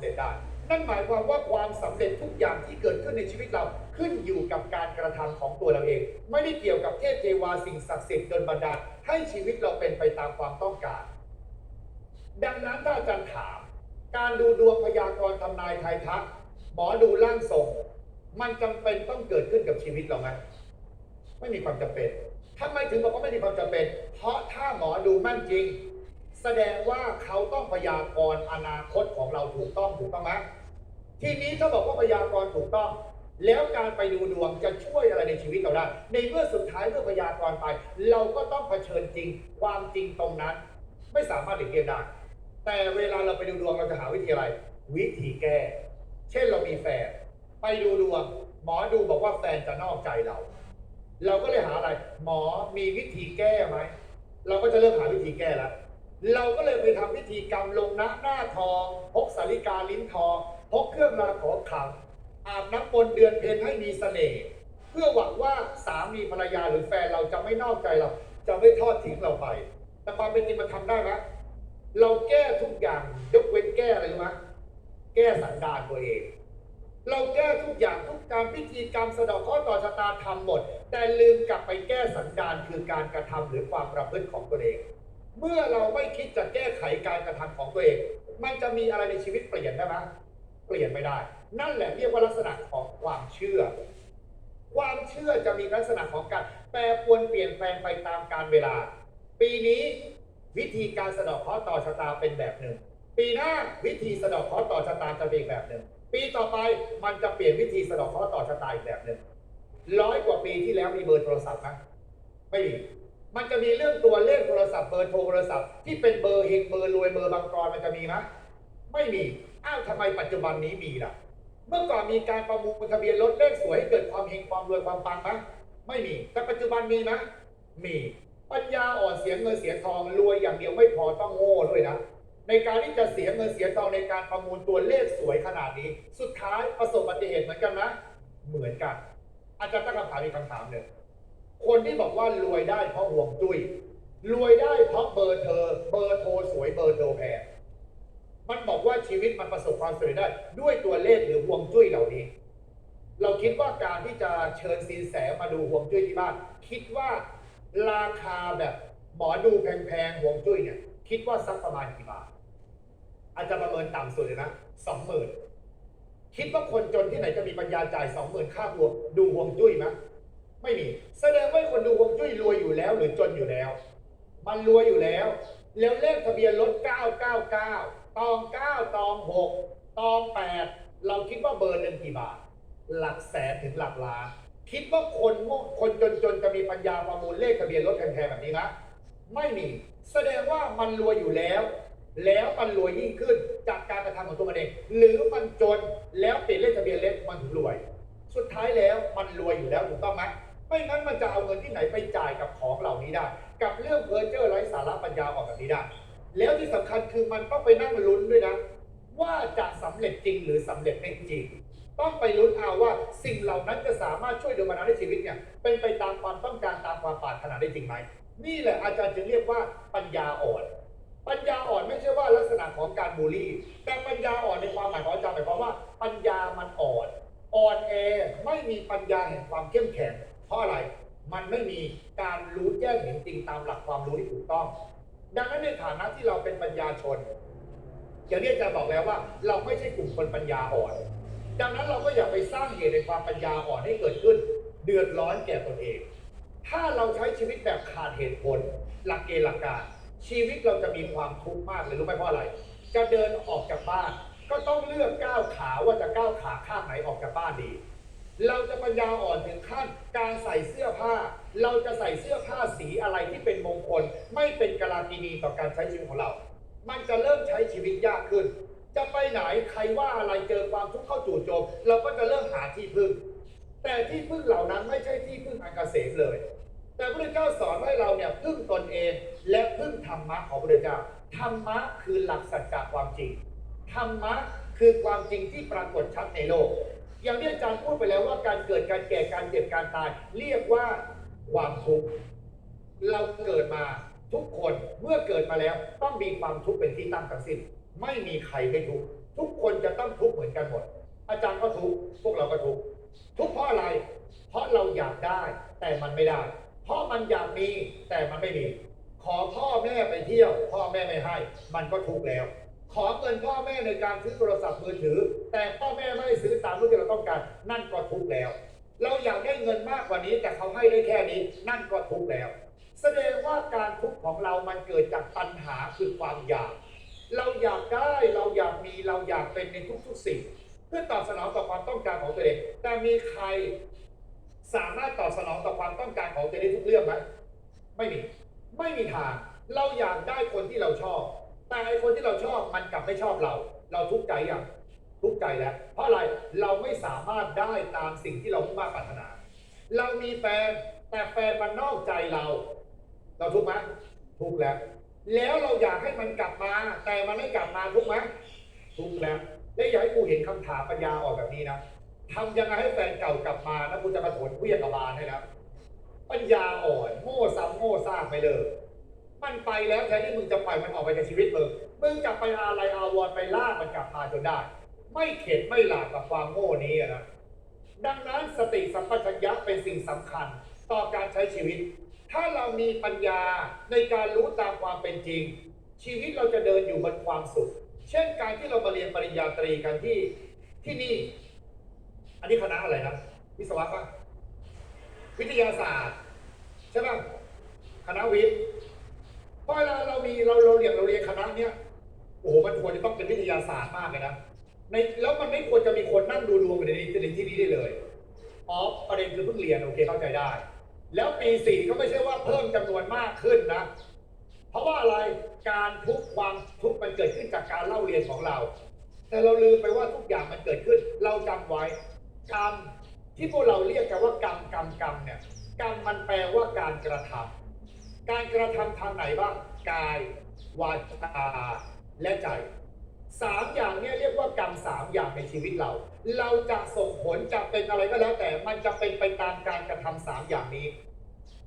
เร็จได้ นั่นหมายความว่าความสำเร็จทุกอย่างที่เกิดขึ้นในชีวิตเราขึ้นอยู่กับการกระทำของตัวเราเอง ไม่ได้เกี่ยวกับเทพเทวาสิ่งศักดิ์สิทธิ์ดลบันดาลให้ชีวิตเราเป็นไปตามความต้องการ ดังนั้นถ้าอาจารย์ถาม การดูดวงพยากรณ์ทำนายทายทักหมอดูร่างทรงมันจำเป็นต้องเกิดขึ้นกับชีวิตเราไหมไม่มีความจำเป็นทำไมถึงบอกว่าไม่มีความจำเป็น เพราะถ้าหมอดูแม่นจริง แสดงว่าเขาต้องพยากรณ์อนาคตของเราถูกต้องถูกต้องไหมทีนี้ถ้าบอกว่าพยากรณ์ถูกต้อง แล้วการไปดูดวงจะช่วยอะไรในชีวิตเราได้ในเมื่อสุดท้ายเมื่อพยากรณ์ไป เราก็ต้องเผชิญจริงความจริงตรงนั้น ไม่สามารถหลีกเลี่ยงได้แต่เวลาเราไปดูดวงเราจะหาวิธีอะไร วิธีแก้ เช่นเรามีแฟนไปดูดวง หมอดูบอกว่าแฟนจะนอกใจเรา เราก็เลยหาอะไร หมอมีวิธีแก้ไหมเราก็จะเริ่มหาวิธีแก้แล้ว เราก็เลยไปทำพิธีกรรมลงนะหน้าทองพกสาริกาลิ้นทองพกเครื่องราของขลังอาบน้ำมนต์เดือนเพ็ญให้มีเสน่ห์เพื่อหวังว่าสามีภรรยาหรือแฟนเราจะไม่นอกใจเรา จะไม่ทอดทิ้งเราไป แต่ความเป็นจริงมันทำได้ไหมเราแก้ทุกอย่างยกเว้นแก้อะไรรู้ไหมแก้สันดานตัวเอง เราแก้ทุกอย่างทุกการพิธีกรรมสะดอกข้อต่อชะตาทำหมด แต่ลืมกลับไปแก้สันดานคือการกระทำหรือความประพฤติของตัวเอง เมื่อเราไม่คิดจะแก้ไขการกระทำของตัวเอง มันจะมีอะไรในชีวิตเปลี่ยนได้ไหมเปลี่ยนไม่ได้ นั่นแหละเรียกว่าลักษณะของความเชื่อ ความเชื่อจะมีลักษณะของการแปรปรวนเปลี่ยนแปลงไปตามกาลเวลา ปีนี้วิธีการสะดอกเคราะห์ต่อชะตาเป็นแบบหนึ่ง ปีหน้าวิธีสะดอกเคราะห์ต่อชะตาจะเป็นแบบหนึ่ง ปีต่อไปมันจะเปลี่ยนวิธีสะดอกเคราะห์ต่อชะตาอีกแบบหนึ่งร้อยกว่าปีที่แล้วมีเบอร์โทรศัพท์ไหมไม่มี มันจะมีเรื่องตัวเลขโทรศัพท์เบอร์โทรศัพท์ที่เป็นเบอร์เฮงเบอร์รวยเบอร์บางกรมันจะมีไหมไม่มี อ้าวทำไมปัจจุบันนี้มีล่ะ เมื่อก่อนมีการประมูลทะเบียนรถเลขสวยให้เกิดความเฮงความรวยความปังไหมไม่มี แต่ปัจจุบันมีไหมมี ปัญญาอ่อนเสียเงินเสียทองรวยอย่างเดียวไม่พอต้องโง่ด้วยนะในการที่จะเสียเงินเสียทองในการประมูลตัวเลขสวยขนาดนี้ สุดท้ายประสบอุบัติเหตุเหมือนกันนะ เหมือนกัน อาจารย์ตั้งคำถามอีกคำถามหนึ่ง คนที่บอกว่ารวยได้เพราะห่วงจุ้ยรวยได้เพราะเบอร์เธอ เบอร์โทรสวยเบอร์โทรแพงมันบอกว่าชีวิตมันประสบความสำเร็จได้ ด้วยตัวเลขหรือห่วงจุ้ยเหล่านี้ เราคิดว่าการที่จะเชิญสินแสมาดูห่วงจุ้ยที่บ้าน คิดว่าราคาแบบหมอดูแพงๆห่วงจุ้ยเนี่ย คิดว่าสักประมาณกี่บาทอาจจะประเมินต่ำสุดเลยนะสองหมื่นคิดว่าคนจนที่ไหนจะมีปัญญาจ่ายสองหมื่นค่าห่วดูห่วงจุ้ยไหมไม่มี คนดูห่วงจุ้ยรวยอยู่แล้วหรือจนอยู่แล้ว มันรวยอยู่แล้ว แล้วเลขทะเบียนรถ 999 ตอง 9 ตอง 6 ตอง 8 เราคิดว่าเบอร์หนึ่งกี่บาท หลักแสนถึงหลักล้าน คิดว่าคนโง่คนจนๆจะมีปัญญาประมูลเลขทะเบียนรถแพงๆแบบนี้นะไม่มี แสดงว่ามันรวยอยู่แล้ว แล้วมันรวยยิ่งขึ้นจากการกระทำของตัวมันเอง หรือมันจนแล้วเปลี่ยนเลขทะเบียนเล็กมันถึงรวย สุดท้ายแล้วมันรวยอยู่แล้วถูกต้องไหม ไม่งั้นมันจะเอาเงินที่ไหนไปจ่ายกับของเหล่านี้ได้ กับเรื่องเพ้อเจ้อไร้สาระปัญญาออกแบบนี้ได้ แล้วที่สำคัญคือมันต้องไปนั่งลุ้นด้วยนะ ว่าจะสำเร็จจริงหรือสำเร็จไม่จริง ต้องไปลุ้นเอาว่าสิ่งเหล่านั้นจะสามารถช่วยเดลบันดาลให้ชีวิตเนี่ยเป็นไปตามความต้องการตามความปรารถนาได้จริงไหมนี่แหละอาจารย์จึงเรียกว่าปัญญาอ่อน ปัญญาอ่อนไม่ใช่ว่าลักษณะของการบูลลี่ แต่ปัญญาอ่อนในความหมายของอาจารย์หมายความว่า ปัญญามันอ่อน อ่อนแอไม่มีปัญญาแห่งความเข้มแข็ง เพราะอะไรมันไม่มีการรู้แจ้งเห็นจริงตามหลักความรู้ที่ถูกต้อง ดังนั้นในฐานะที่เราเป็นปัญญาชน อย่างที่อาจารย์บอกแล้วว่า เราไม่ใช่กลุ่มคนปัญญาอ่อน ดังนั้นเราก็อย่าไปสร้างเหตุในความปัญญาอ่อนให้เกิดขึ้น เดือดร้อนแก่ตนเอง ถ้าเราใช้ชีวิตแบบขาดเหตุผล หลักเกณฑ์หลักการ ชีวิตเราจะมีความทุกข์มากเลยรู้ไหมเพราะอะไร จะเดินออกจากบ้าน ก็ต้องเลือกก้าวขาว่าจะก้าวขาข้างไหนออกจากบ้านดี เราจะปัญญาอ่อนถึงขั้นการใส่เสื้อผ้า เราจะใส่เสื้อผ้าสีอะไรที่เป็นมงคล ไม่เป็นกลากินีต่อการใช้ชีวิตของเรา มันจะเริ่มใช้ชีวิตยากขึ้น จะไปไหนใครว่าอะไรเจอความทุกข์เข้าจู่โจม เราก็จะเริ่มหาที่พึ่ง แต่ที่พึ่งเหล่านั้นไม่ใช่ที่พึ่งอันเกษมเลย แต่พระเจ้าสอนให้เราเนี่ยพึ่งตนเองและพึ่งธรรมะของพระเจ้าธรรมะคือหลักสัจจะความจริงธรรมะคือความจริงที่ปรากฏชัดในโลก อย่างที่อาจารย์พูดไปแล้วว่าการเกิดการแก่การเจ็บการตาย เรียกว่าความทุกข์เราเกิดมาทุกคนเมื่อเกิดมาแล้วต้องมีความทุกข์เป็นที่ตั้งทั้งสิ้นไม่มีใครไม่ทุกข์ทุกคนจะต้องทุกข์เหมือนกันหมด อาจารย์ก็ทุกข์พวกเราก็ทุกข์ทุกข์เพราะอะไร เพราะเราอยากได้แต่มันไม่ได้ เพราะมันอยากมีแต่มันไม่มี ขอพ่อแม่ไปเที่ยว พ่อแม่ไม่ให้ มันก็ทุกข์แล้ว ขอเงินพ่อแม่ในการซื้อโทรศัพท์มือถือ แต่พ่อแม่ไม่ให้ซื้อตามที่เราต้องการ นั่นก็ทุกข์แล้ว เราอยากได้เงินมากกว่านี้แต่เขาให้ได้แค่นี้ นั่นก็ทุกข์แล้ว แสดงว่าการทุกข์ของเรามันเกิดจากปัญหาคือความอยาก เราอยากได้เราอยากมีเราอยากเป็นในทุกๆสิ่ง เพื่อตอบสนองต่อความต้องการของตัวเองแต่มีใครสามารถตอบสนองต่อความต้องการของตัวเองได้ทุกเรื่องไหมไม่มีไม่มีทาง เราอยากได้คนที่เราชอบ แต่ไอคนที่เราชอบมันกลับไม่ชอบเรา เราทุกข์ใจอย่างทุกข์ใจแล้ว เพราะอะไรเราไม่สามารถได้ตามสิ่งที่เรามุ่งมั่นปรารถนา เรามีแฟนแต่แฟนมันนอกใจเรา เราทุกข์ไหมทุกข์แล้ว แล้วเราอยากให้มันกลับมา แต่มันไม่กลับมาทุกข์ไหมทุกข์แล้วและอยากให้กูเห็นคำถามปัญญาออกแบบนี้นะทำยังไงให้แฟนเก่ากลับมานะกูจะมาโถนเวียกับบาลให้นะปัญญาอ่อนโง่ซ้ำโง่ซากไปเลย มันไปแล้วแทนที่มึงจะปล่อยมันออกไปจากชีวิตมึงมึงกลับไปอะไรอาวรณ์ไปล่ามันกลับมาจนได้ ไม่เข็ดไม่หลาบกับความโง่นี้นะดังนั้นสติสัมปชัญญะเป็นสิ่งสำคัญต่อการใช้ชีวิต ถ้าเรามีปัญญาในการรู้ตามความเป็นจริง ชีวิตเราจะเดินอยู่บนความสุข เช่นการที่เรามาเรียนปริญญาตรีกันที่ที่นี่ อันนี้คณะอะไรนะวิศวะปะวิทยาศาสตร์ใช่ปะคณะวิทย์ เพราะเวลาเรามีเราเราเรียนเราเรียนคณะเนี้ยโอ้โหมันควรจะต้องเป็นวิทยาศาสตร์มากเลยนะในแล้วมันไม่ควรจะมีคนนั่งดูดวงอยู่ในในที่นี้ได้เลยอ๋อประเด็นคือเพิ่งเรียนโอเคเข้าใจได้ แล้วปีสี่ก็ไม่ใช่ว่าเพิ่มจำนวนมากขึ้นนะ เพราะว่าอะไรการทุกความทุกมันเกิดขึ้นจากการเล่าเรียนของเรา แต่เราลืมไปว่าทุกอย่างมันเกิดขึ้น เราจำไว้กรรมที่พวกเราเรียกกันว่ากรรมกรรมกรรมเนี่ยกรรมมันแปลว่าการกระทำ การกระทำทางไหนบ้าง กาย วาจา และใจสามอย่างเนี้เรียกว่ากรรมสามอย่างในชีวิตเรา เราจะส่งผลจะเป็นอะไรก็แล้วแต่มันจะเป็นไปตามการกระทำสามอย่างนี้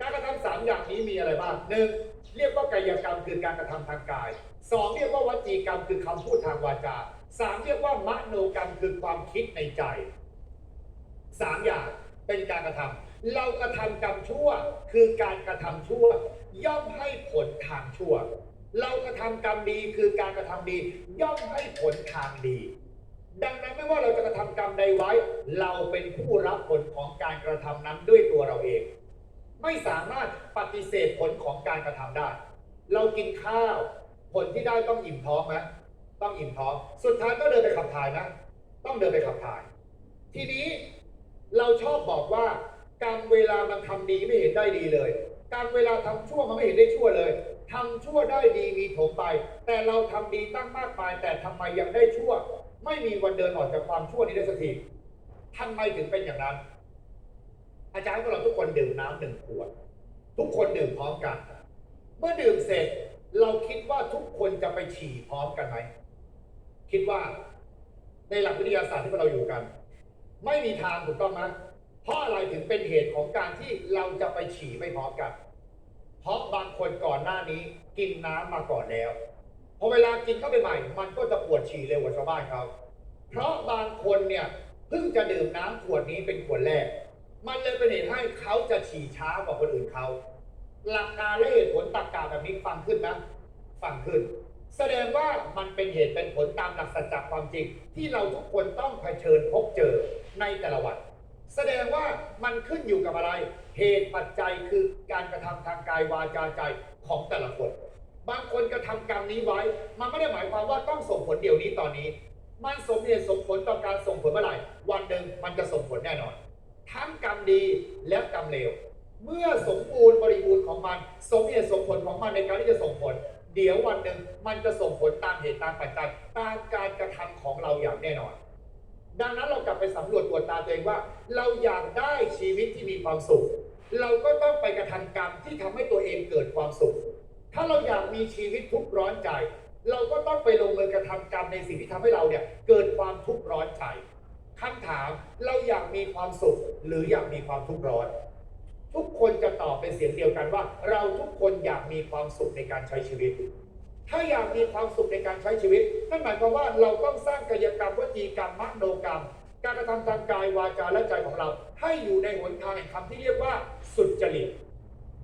การกระทำสามอย่างนี้มีอะไรบ้างหนึ่งเรียกว่ากายกรรมคือการกระทำทางกายสองเรียกว่าวจีกรรมคือคำพูดทางวาจาสามเรียกว่ามโนกรรมคือความคิดในใจสามอย่างเป็นการกระทำเรากระทำกรรมชั่วคือการกระทำชั่ว ย่อมให้ผลทางชั่ว เรากระทำกรรมดีคือการกระทำดี ย่อมให้ผลทางดี ดังนั้นไม่ว่าเราจะกระทำกรรมใดไว้ เราเป็นผู้รับผลของการกระทำนั้นด้วยตัวเราเอง ไม่สามารถปฏิเสธผลของการกระทำได้ เรากินข้าว ผลที่ได้ต้องอิ่มท้องไหมต้องอิ่มท้อง สุดท้ายก็เดินไปขับถ่ายนะ ต้องเดินไปขับถ่าย ทีนี้เราชอบบอกว่าการมเวลามันทำดีไม่เห็นได้ดีเลย การเวลาทำชั่วมันไม่เห็นได้ชั่วเลยทำชั่วได้ดีมีถมไป แต่เราทำดีตั้งมากมาย แต่ทำไมยังได้ชั่ว ไม่มีวันเดินออกจากความชั่วนี้ได้สักทีทำไมถึงเป็นอย่างนั้น อาจารย์ของเราทุกคนดื่มน้ำหนึ่งขวด ทุกคนดื่มพร้อมกัน เมื่อดื่มเสร็จ เราคิดว่าทุกคนจะไปฉี่พร้อมกันไหมคิดว่าในหลักวิทยาศาสตร์ที่เราอยู่กัน ไม่มีทางถูกต้องไหม เพราะอะไรถึงเป็นเหตุของการที่เราจะไปฉี่ไม่พร้อมกัน เพราะบางคนก่อนหน้านี้กินน้ำมาก่อนแล้วพอเวลากินเข้าไปใหม่ มันก็จะปวดฉี่เร็วกว่าชาวบ้านเขาเพราะบางคนเนี่ยเพิ่งจะดื่มน้ำขวดนี้เป็นขวดแรก มันเลยเป็นเหตุให้เขาจะฉี่ช้ากว่าคนอื่นเขาหลักการและเหตุผลตรรกะแบบนี้ฟังขึ้นนะฟังขึ้น แสดงว่ามันเป็นเหตุเป็นผลตามหลักสัจจความจริง ที่เราทุกคนต้องเผชิญพบเจอในแต่ละวัน แสดงว่ามันขึ้นอยู่กับอะไร เหตุปัจจัยคือการกระทำทางกายวาจาใจของแต่ละคน บางคนกระทำกรรมนี้ไว้ มันไม่ได้หมายความว่าต้องส่งผลเดี๋ยวนี้ตอนนี้ มันสมเหตุสมผลต่อการส่งผลเมื่อไหร่ วันหนึ่งมันจะส่งผลแน่นอน ทั้งกรรมดีและกรรมเลว เมื่อสมบูรณ์บริบูรณ์ของมัน สมเหตุสมผลของมันในการที่จะส่งผล เดี๋ยววันหนึ่งมันจะส่งผลตามเหตุตามปัจจัยตามการกระทำของเราอย่างแน่นอน ดังนั้นเรากลับไปสำรวจตรวจตาตัวเองว่า เราอยากได้ชีวิตที่มีความสุข เราก็ต้องไปกระทำกรรมที่ทำให้ตัวเองเกิดความสุข ถ้าเราอยากมีชีวิตทุกข์ร้อนใจ เราก็ต้องไปลงมือกระทำกรรมในสิ่งที่ทำให้เราเนี่ยเกิดความทุกข์ร้อนใจคำถามเราอยากมีความสุข หรืออยากมีความทุกข์ร้อน ทุกคนจะตอบเป็นเสียงเดียวกันว่า เราทุกคนอยากมีความสุขในการใช้ชีวิต ถ้าอยากมีความสุขในการใช้ชีวิต นั่นหมายความว่าเราต้องสร้างกายกรรมวจีกรรมมโนกรรม การกระทำทางกายวาจาและใจของเรา ให้อยู่ในหนทางแห่งคำที่เรียกว่าสุจริต